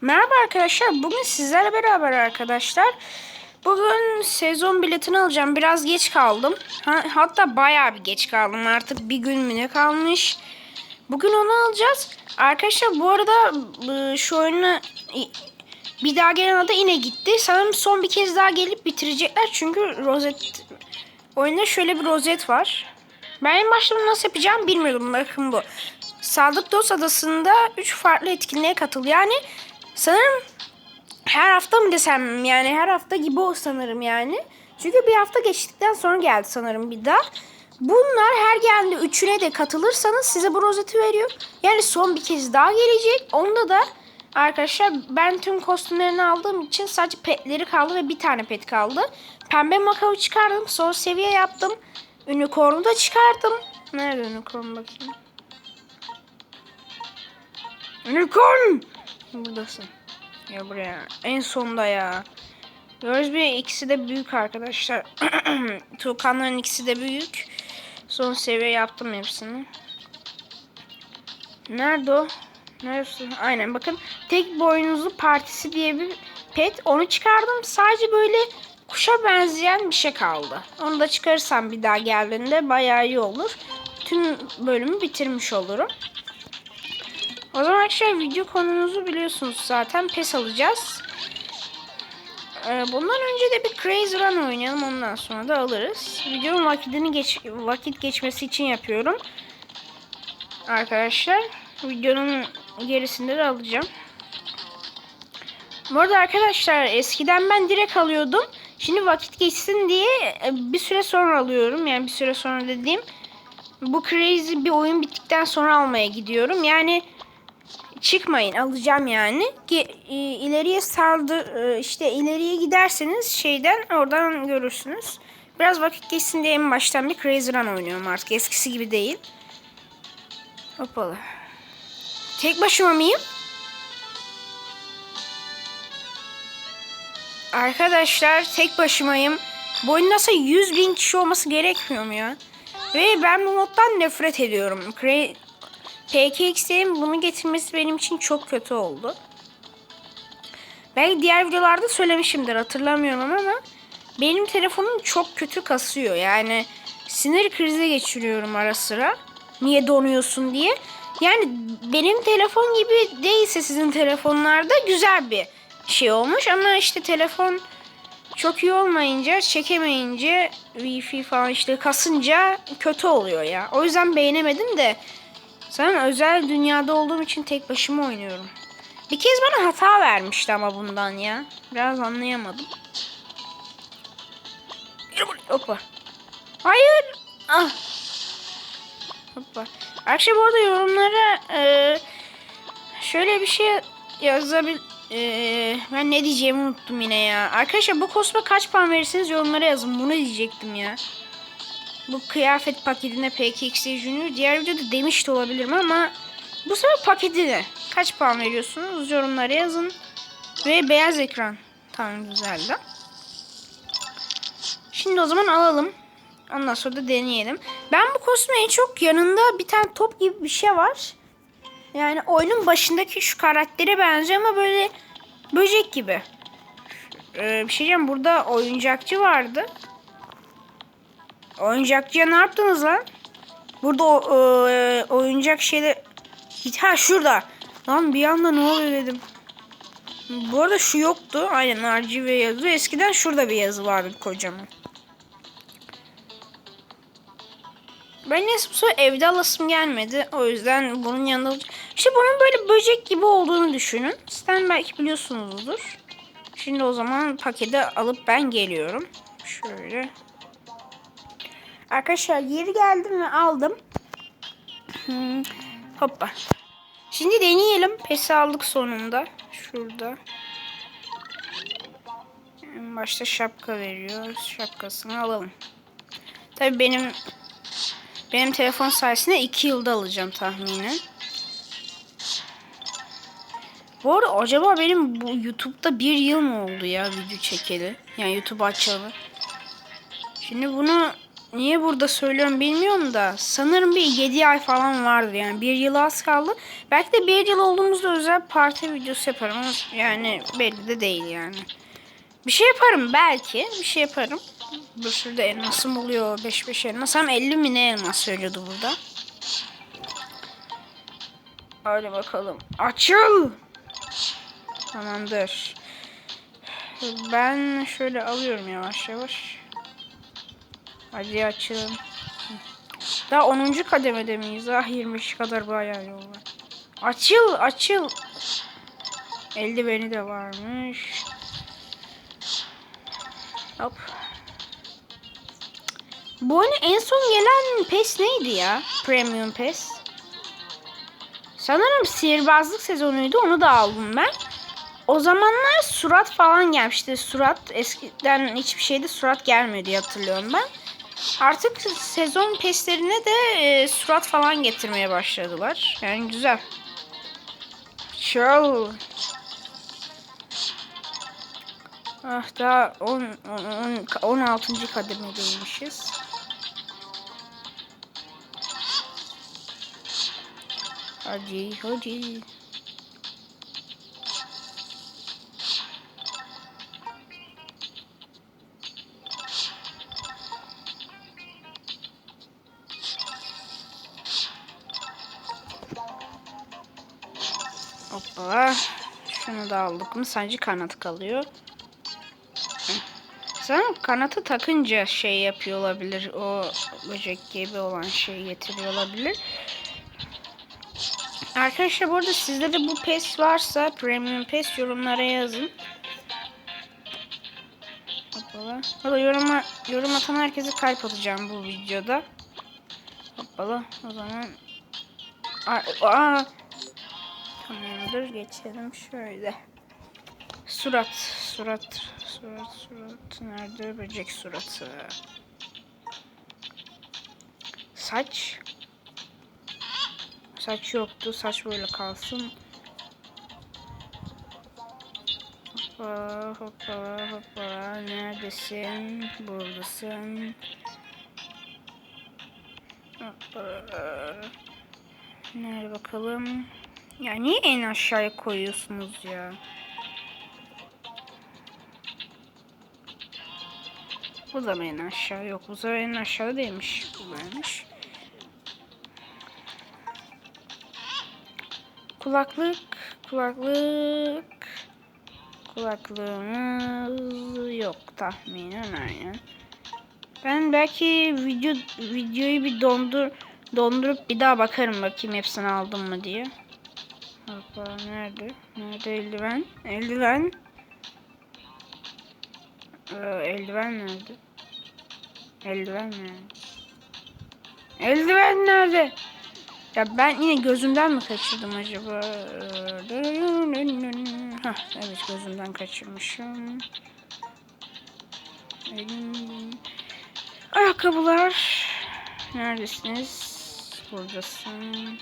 Merhaba arkadaşlar. Bugün sizlerle beraber arkadaşlar. Bugün sezon biletini alacağım. Biraz geç kaldım. Ha- hatta bayağı bir geç kaldım. Artık bir gün mü ne kalmış. Bugün onu alacağız. Arkadaşlar bu arada e, şu oyunu bir daha gelen adı yine gitti. Sanırım son bir kez daha gelip bitirecekler. Çünkü rozet oyunda şöyle bir rozet var. Ben en başta nasıl yapacağım bilmiyordum. Bakın bu. Sadık Dost Adası'nda 3 farklı etkinliğe katıl. Yani sanırım her hafta mı desem yani her hafta gibi o sanırım yani. Çünkü bir hafta geçtikten sonra geldi sanırım bir daha. Bunlar her geldiğinde üçüne de katılırsanız size bu rozeti veriyor. Yani son bir kez daha gelecek. Onda da arkadaşlar ben tüm kostümlerini aldığım için sadece petleri kaldı ve bir tane pet kaldı. Pembe makao çıkardım. Son seviye yaptım. Unicorn'u da çıkardım. Nerede unicorn bakayım. Unicorn! Buradasın. Ya buraya. En sonda ya. Gördüğünüz bir ikisi de büyük arkadaşlar. Tuğkanların ikisi de büyük. Son seviye yaptım hepsini. Nerede o? Neresi? Aynen bakın. Tek boynuzlu partisi diye bir pet. Onu çıkardım. Sadece böyle kuşa benzeyen bir şey kaldı. Onu da çıkarırsam bir daha geldiğinde bayağı iyi olur. Tüm bölümü bitirmiş olurum. O zaman arkadaşlar video konumuzu biliyorsunuz zaten pes alacağız. Ee, bundan önce de bir Crazy Run oynayalım ondan sonra da alırız. Videonun vakitini geç, vakit geçmesi için yapıyorum. Arkadaşlar videonun gerisinde de alacağım. Bu arada arkadaşlar eskiden ben direkt alıyordum. Şimdi vakit geçsin diye e, bir süre sonra alıyorum. Yani bir süre sonra dediğim bu Crazy bir oyun bittikten sonra almaya gidiyorum. Yani çıkmayın alacağım yani. Ge- e, ileriye saldı e, işte ileriye giderseniz şeyden oradan görürsünüz. Biraz vakit geçsin diye en baştan bir Crazy Run oynuyorum artık. Eskisi gibi değil. Hoppala. Tek başıma mıyım? Arkadaşlar tek başımayım. Bu oyun nasıl 100 bin kişi olması gerekmiyor mu ya? Ve ben bu moddan nefret ediyorum. PKX'lerin bunu getirmesi benim için çok kötü oldu. Belki diğer videolarda söylemişimdir hatırlamıyorum ama benim telefonum çok kötü kasıyor. Yani sinir krizi geçiriyorum ara sıra. Niye donuyorsun diye. Yani benim telefon gibi değilse sizin telefonlarda güzel bir şey olmuş ama işte telefon çok iyi olmayınca, çekemeyince, wifi falan işte kasınca kötü oluyor ya. O yüzden beğenemedim de Sanırım özel dünyada olduğum için tek başıma oynuyorum. Bir kez bana hata vermişti ama bundan ya. Biraz anlayamadım. Hoppa. Hayır. Ah. Hoppa. Arkadaşlar bu arada yorumlara e, şöyle bir şey yazabil... E, ben ne diyeceğimi unuttum yine ya. Arkadaşlar bu kostüme kaç puan verirseniz yorumlara yazın. Bunu diyecektim ya. Bu kıyafet paketine PKX Junior diğer videoda demiş de olabilirim ama bu sefer paketine kaç puan veriyorsunuz yorumlara yazın. Ve beyaz ekran. Tamam güzeldi. Şimdi o zaman alalım. Ondan sonra da deneyelim. Ben bu kostümü çok yanında bir tane top gibi bir şey var. Yani oyunun başındaki şu karaktere benziyor ama böyle böcek gibi. Ee, bir şey diyeceğim burada oyuncakçı vardı. Oyuncakçıya ne yaptınız lan? Burada o, e, oyuncak şeyler... Ha şurada. Lan bir anda ne oluyor dedim. Bu arada şu yoktu. Aynen RGB yazıyor. Eskiden şurada bir yazı vardı kocaman. Ben neyse bu evde alasım gelmedi. O yüzden bunun yanında... İşte bunun böyle böcek gibi olduğunu düşünün. Sen belki biliyorsunuzdur. Şimdi o zaman paketi alıp ben geliyorum. Şöyle Arkadaşlar geri geldim ve aldım. Hmm, hoppa. Şimdi deneyelim. Pes aldık sonunda. Şurada. En başta şapka veriyor. Şapkasını alalım. Tabii benim benim telefon sayesinde 2 yılda alacağım tahminen. Bu arada acaba benim bu YouTube'da bir yıl mı oldu ya video çekeli? Yani YouTube açalı. Şimdi bunu niye burada söylüyorum bilmiyorum da sanırım bir 7 ay falan vardı yani bir yıl az kaldı. Belki de bir yıl olduğumuzda özel parti videosu yaparım yani belli de değil yani. Bir şey yaparım belki bir şey yaparım. Bu şurada elmasım oluyor 5-5 elmas. Hem 50 mi ne elmas söylüyordu burada. Hadi bakalım. Açıl! Tamamdır. Ben şöyle alıyorum yavaş yavaş. Hadi açın. Daha 10. kademede miyiz? Ah 23 kadar bayağı yol var. Açıl açıl. Eldiveni de varmış. Hop. Bu oyuna en son gelen PES neydi ya? Premium PES. Sanırım sihirbazlık sezonuydu. Onu da aldım ben. O zamanlar surat falan gelmişti. Surat eskiden hiçbir şeyde surat gelmiyor diye hatırlıyorum ben. Artık sezon peslerine de e, surat falan getirmeye başladılar. Yani güzel. Çal. Ah daha 10, 10, 16. kademedeymişiz. Hadi hadi. Hoppa. Şunu da aldık mı sadece kanat kalıyor. Sanırım kanatı takınca şey yapıyor olabilir. O böcek gibi olan şeyi getiriyor olabilir. Arkadaşlar bu arada sizde de bu PES varsa Premium PES yorumlara yazın. Hoppala. Valla yoruma, yorum atan herkese kalp atacağım bu videoda. Hoppala. O zaman aa. Tamamdır geçelim şöyle. Surat, surat, surat, surat. Nerede böcek suratı? Saç. Saç yoktu. Saç böyle kalsın. Hoppa hoppa hoppa. Neredesin? Buradasın. Hoppa. Nerede bakalım? Ya niye en aşağıya koyuyorsunuz ya? Bu da en aşağı yok. Bu da en aşağıda değilmiş. Bu varmış. Kulaklık, kulaklık. Kulaklığımız yok tahminen aynen. Ben belki video videoyu bir dondur dondurup bir daha bakarım bakayım hepsini aldım mı diye. Hoppa nerede? Nerede eldiven? Eldiven. Ee, eldiven nerede? Eldiven nerede? Eldiven nerede? Ya ben yine gözümden mi kaçırdım acaba? Hah, evet gözümden kaçırmışım. Ayakkabılar. Neredesiniz? Buradasın.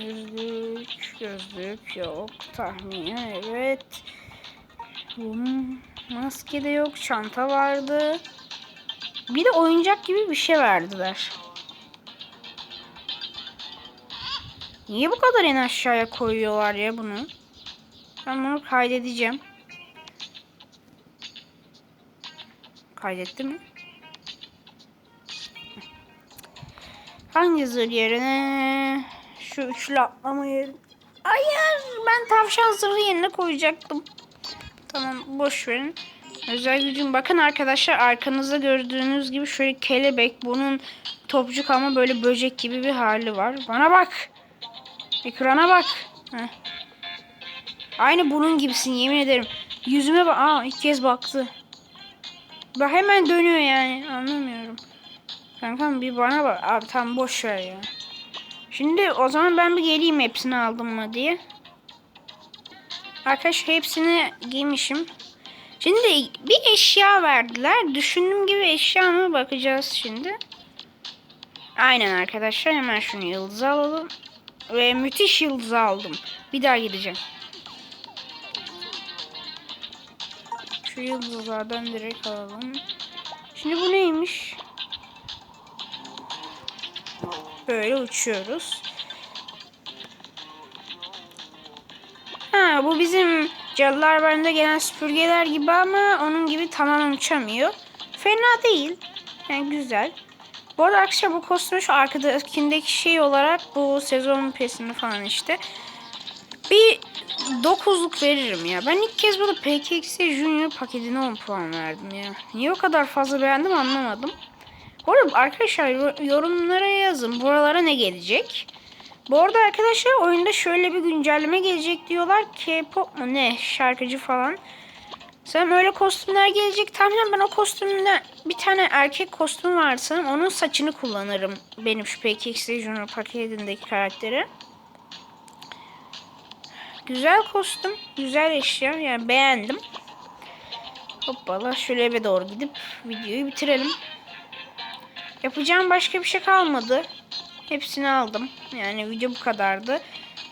Gözlük, gözlük yok. Tahmini evet. Hmm, maske de yok. Çanta vardı. Bir de oyuncak gibi bir şey verdiler. Niye bu kadar en aşağıya koyuyorlar ya bunu? Ben bunu kaydedeceğim. Kaydetti mi? Hangi zırh yerine? Şu üçlü atlama yerine. Hayır ben tavşan zırhı yerine koyacaktım. Tamam boş verin. Özel gücüm bakın arkadaşlar arkanızda gördüğünüz gibi şöyle kelebek bunun topçuk ama böyle böcek gibi bir hali var. Bana bak. Ekrana bak. Heh. Aynı bunun gibisin yemin ederim. Yüzüme bak. Aa ilk kez baktı. Bak hemen dönüyor yani. Anlamıyorum. Kankam bir bana bak. Abi tam boş ver ya. Şimdi o zaman ben bir geleyim hepsini aldım mı diye. Arkadaş hepsini giymişim. Şimdi bir eşya verdiler. Düşündüğüm gibi eşya mı bakacağız şimdi. Aynen arkadaşlar hemen şunu yıldız alalım. Ve müthiş yıldız aldım. Bir daha gideceğim. Şu yıldızlardan direkt alalım. Şimdi bu neymiş? Böyle uçuyoruz. Ha bu bizim cadılar bende gelen süpürgeler gibi ama onun gibi tamamen uçamıyor. Fena değil. Yani güzel. Bu arada arkadaşlar bu kostümü şu arkadakindeki şey olarak bu sezon pesini falan işte. Bir 9'luk veririm ya. Ben ilk kez burada PKX Junior paketine 10 puan verdim ya. Niye o kadar fazla beğendim anlamadım. Bu arada arkadaşlar yor- yorumlara yazın. Buralara ne gelecek? Bu arada arkadaşlar oyunda şöyle bir güncelleme gelecek diyorlar. K-pop mu ne şarkıcı falan. Sanırım öyle kostümler gelecek. Tahminen ben o kostümden bir tane erkek kostüm var sanırım. Onun saçını kullanırım. Benim şu PKX Junior paketindeki karakteri. Güzel kostüm. Güzel eşya. Yani beğendim. Hoppala şöyle eve doğru gidip videoyu bitirelim. Yapacağım başka bir şey kalmadı. Hepsini aldım. Yani video bu kadardı.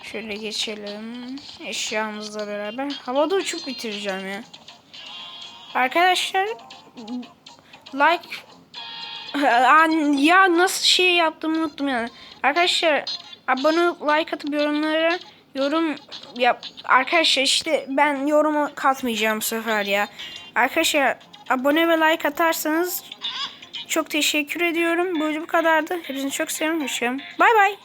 Şöyle geçelim. Eşyamızla beraber. Havada uçup bitireceğim ya. Arkadaşlar like ya nasıl şey yaptığımı unuttum yani. Arkadaşlar abone like atıp yorumlara yorum yap. Arkadaşlar işte ben yorumu katmayacağım bu sefer ya. Arkadaşlar abone ve like atarsanız çok teşekkür ediyorum. Bu bu kadardı. Hepinizi çok seviyorum. Hoşçakalın. Bay bay.